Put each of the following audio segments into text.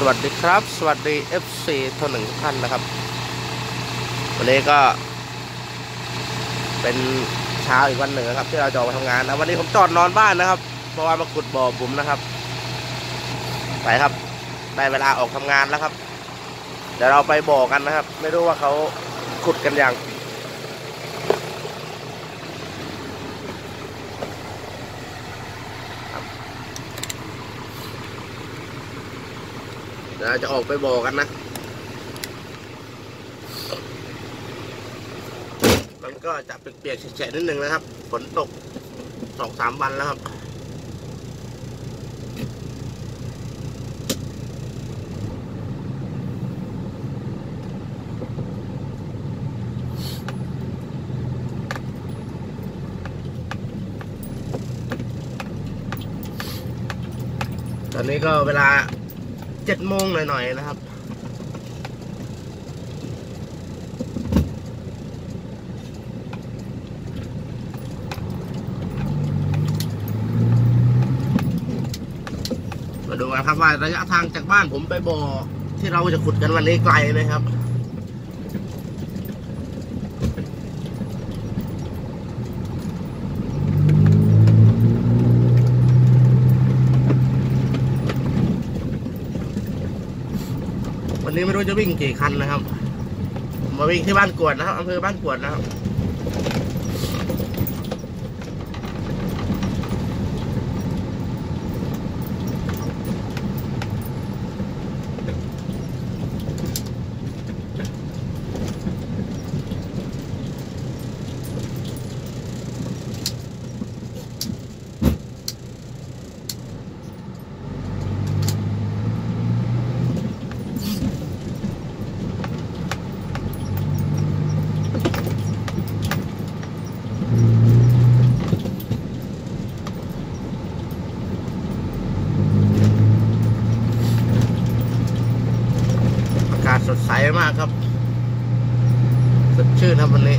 สวัสดีครับ สวัสดี FC ทุกหนึ่งทุกท่านนะครับ วันนี้ก็ เป็นเช้าอีกวันหนึ่งนะครับ ที่เราจะออกมาทำงานนะวันนี้ผมจอดนอนบ้านนะครับเพราะว่ามาขุดบ่อบุ๋มนะครับไปครับได้เวลาออกทำงานแล้วครับเดี๋ยวเราไปบ่อกันนะครับ ไม่รู้ว่าเขาขุดกันยัง เดี๋ยวเราจะออกไปบ่อกันนะ มันก็จะเปียกๆแฉะๆนิดนึงนะครับ ฝนตกสองสามวันแล้วครับตอนนี้ก็เวลา เจ็ดโมงหน่อยๆนะครับ มาดูกันครับว่าระยะทางจากบ้านผมไปบ่อที่เราจะขุดกันวันนี้ไกลไหมครับ นี้ไม่รู้จะวิ่งกี่คันนะครับ มาวิ่งที่บ้านกวดนะครับอำเภอบ้านกวดนะครับ มากครับสดชื่นครับวันนี้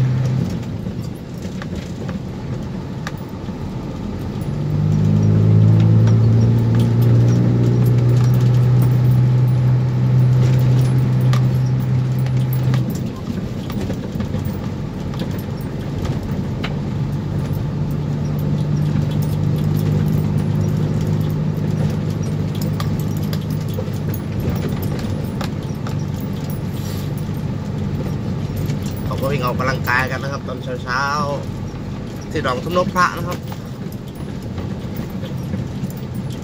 เขาก็วิ่งออกกำลังกายกันนะครับ ตอน เช้าๆที่หนองทุ่มนกพระนะครับ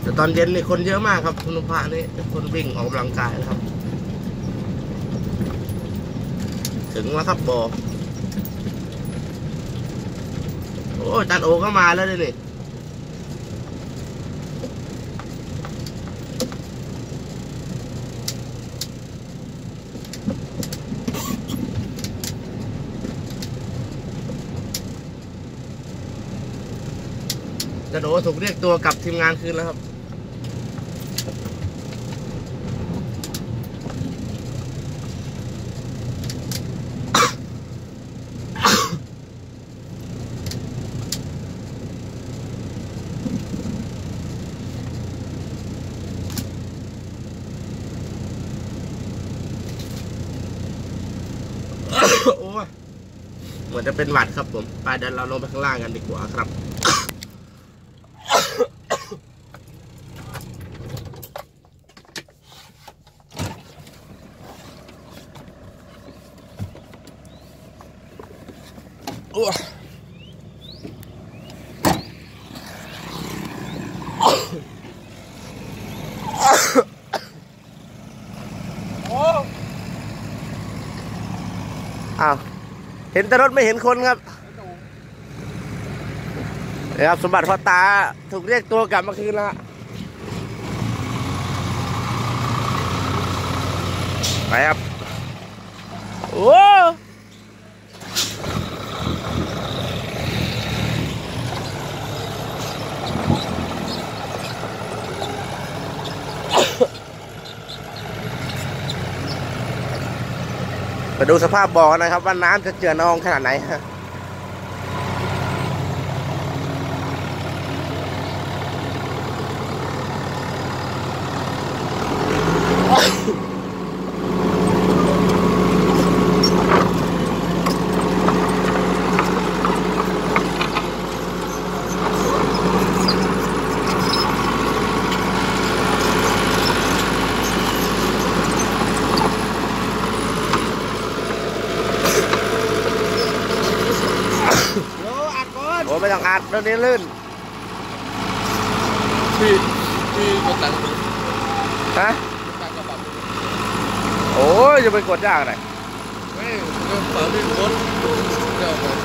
แต่ตอนเย็นนี่คนเยอะมากครับทุ่มนกพระนี่คนวิ่งออกกำลังกายนะครับ ถึงแล้วครับบ่อโอ้จันโอก็มาแล้วนี่ จะโดถูกเรียกตัวกลับทีมงานคืนแล้วครับโอ้ยเหมือนจะเป็นหวัดครับผม ไปเดินเราลงไปข้างล่างกันดีกว่าครับ โอ้ย อ้าวเห็นแต่รถไม่เห็นคนครับนะครับสมบัติพ่อตาถูกเรียกตัวกลับมาคืนแล้วฮะไปครับโอ้ ดูสภาพบ่อนะครับ ว่าน้ำจะเจือนองขนาดไหนฮะ โดต รงนี้ลื่น พี่พี่กดตังค์ดูฮะกดตังค์ก็ปรับโอ้ยจะไปกดยากเลยไม่ก็เปิดไม่กดเดี๋ยวก่อน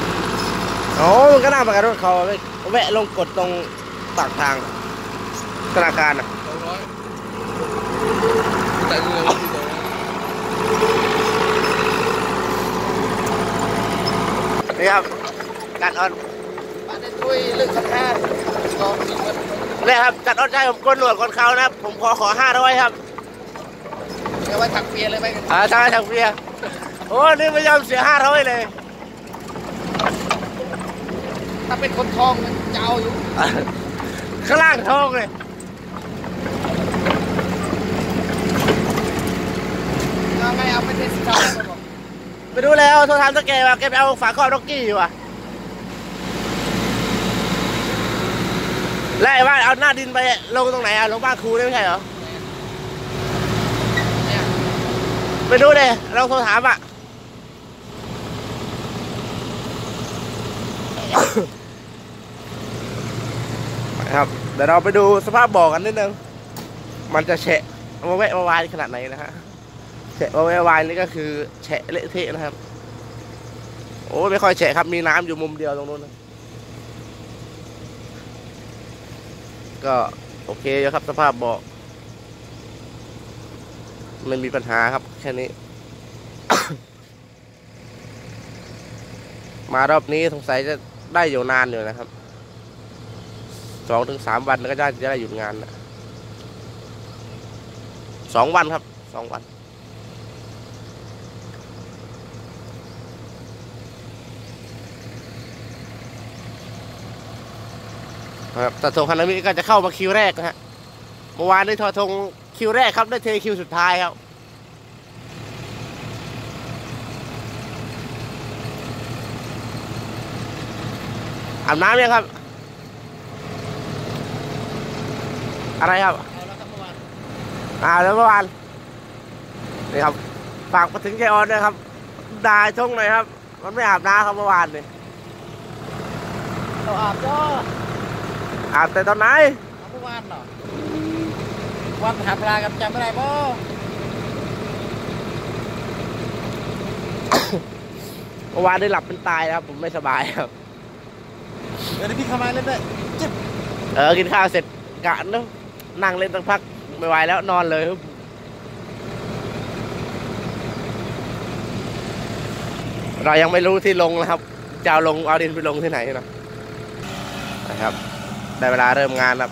โอ้มันก็น่าประกันรถเขาไปแวะลงกดตรงปากทางธนาคารอะสองร้อยแต่เงินที่สองร้อยนี่ครับจัดออนบ้าน ได้ช่วยเรื่องสัมภาษณ์ก็มีเงินนี่ครับจัดออนใจผมกดหนวดกดเขานะครับ ผมขอขอห้าร้อยครับเอาไว้ถักเปียเลยไหมกันอ่าทางทางเบียร์โอ้นี่ไม่ยอมเสียห้าร้อยเลย ถ้าเป็นคนทองมันจะเอาอยู่ ข้างล่างทองเลยเอาไงเอาไปเทสต์ได้ก็บอกไปดูแล้วโทรถามตะแกว่าแกไปเอาฝาครอบร็อกกี้อยู่อะ แล้วไอ้ว่าเอาหน้าดินไปลงตรงไหนอะลงบ้านครูได้ไม่ใช่เหรอไปดูเลยเราโทรถามอะครับเดี๋ยวเราไปดูสภาพบ่อกันนิดนึง มันจะแฉะมาแวะมาวายขนาดไหนนะฮะแฉะมาแวะวายนี่ก็คือแฉะเละเทะนะครับ โอ้ไม่ค่อยแฉะครับมีน้ำอยู่มุมเดียวตรงนู้นนะ ก็โอเคครับสภาพเบาะไม่มีปัญหาครับแค่นี้ มารอบนี้สงสัยจะได้อยู่นานอยู่นะครับสองถึงสามวันก็จะจะได้หยุดงานนะสองวันครับสองวัน ครับแต่ทงฮานามิก็จะเข้ามาคิวแรกนะฮะเมื่อวานได้ทอทงคิวแรกครับได้เทคิวสุดท้ายครับอาบน้ำยังครับ อะไรครับเอาแล้วครับเมื่อวานอ่าแล้วเมื่อวานนี่ครับฝากมาถึงใจออนด้วยครับด่าชงหน่อยครับ มันไม่อาบน้ำครับเมื่อวานนี่เราอาบก็ อาบแต่ตอนไหนเอาเมื่อวานเหรอวันหาปลากันจำไม่ได้บ่เมื่อวานได้หลับเป็นตายนะครับ ผมไม่สบายครับเดี๋ยวพี่เข้ามาเล่นด้วยจิ๊บเออกินข้าวเสร็จกะนะนั่งเล่นสักพักไม่ไหวแล้วนอนเลยครับเรายังไม่รู้ที่ลงนะครับจะเอาลงเอาดินไปลงที่ไหนนะนะครับ ได้เวลาเริ่มงานแล้ว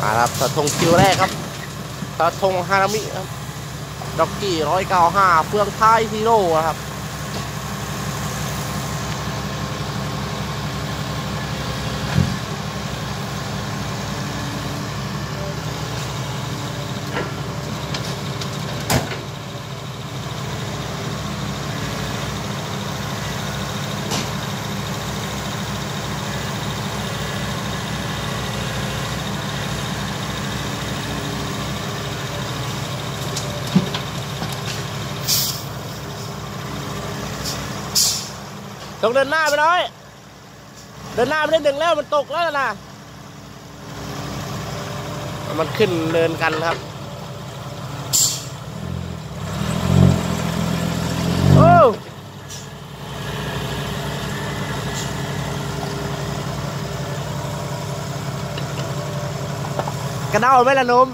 มาครับตะทงคิวแรกครับตะทงฮานามิครับด็อกกี้ร้อยเก้าห้าเฟืองท้ายฮีโร่นครับ ต้องเดินหน้าไปเลยเดินหน้าไปได้หนึ่งแล้วมันตกแล้วนะมันขึ้นเนินกันครับ โอ้กระเด้าไหมล่ะนุ่ม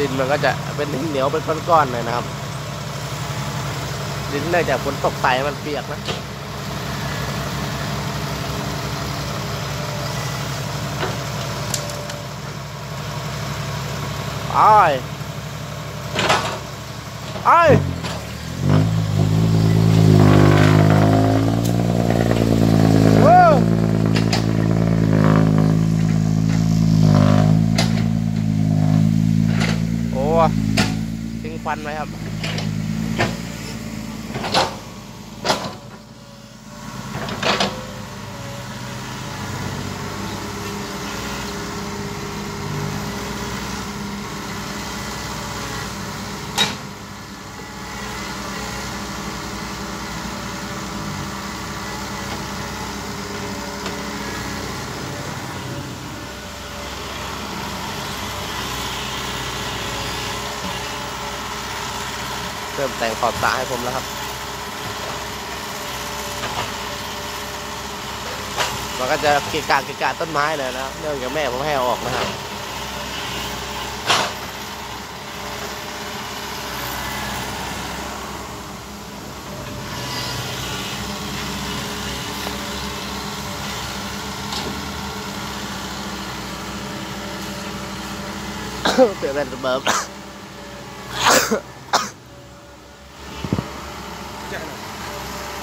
ดินมันก็จะเป็นดินเหนียวเป็นก้อนๆเลยนะครับ ดินเนื่องจากฝนตกใส่มันเปียกนะไอ้ไอ้ ทิ้งค เริ่มแต่งขอบตาให้ผมแล้วครับมันก็จะเกะกะเกะกะต้นไม้เลยนะครับเนื่องจากแม่ผมให้อออกนะครับเปลี่ยนเป็นเบิร์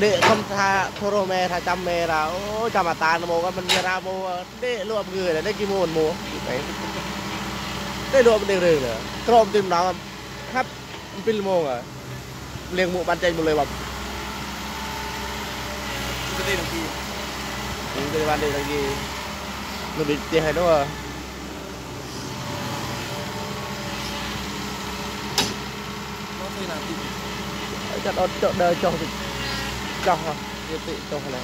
เด็กคำทาโทรเมทาจำเมราโอ้จำมาตาโมก็มันเวราโมเด็รวมเงยเลยด้กี่โมนโมได้รวมเด็กเลยเรอกรมติมน้องครับปิลโมงอะเรียงหมูบันใจหมดเลยแบบจะได้ทังทีจะได้บันได้ทังทีมันเป็นเตี้ยให้ด้วยจัดอดจัดเดินจองานที Chắc đó chợ đời cho thì cho hả? Như tị cho này.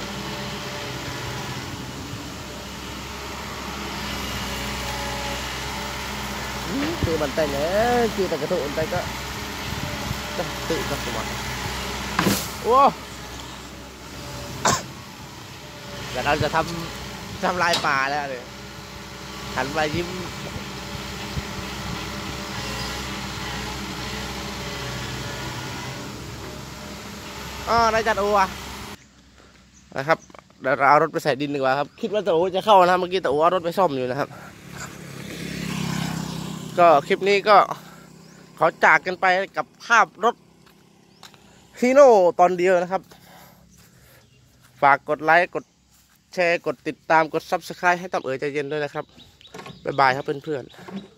Từ bàn tay này, chưa tại cái thụ bàn tay đó. Đây, tự cho của bạn. Wow! แต่เราจะทำทำลายป่าแล้วเลยหันมายิ้ม อ๋อนายจัดโอวะนะครับเดี๋ยวเราเอารถไปใส่ดินดีกว่าครับ คิดว่าตะโอจะเข้านะเมื่อกี้ตะโอเอารถไปซ่อมอยู่นะครับ ก็คลิปนี้ก็ขอจากกันไปกับภาพรถฮีโน่ตอนเดียวนะครับ ฝากกดไลค์กดแชร์กดติดตามกด Subscribe ให้ตั้มเอ๋ยใจเย็นด้วยนะครับ บ๊ายบายครับเพื่อนๆ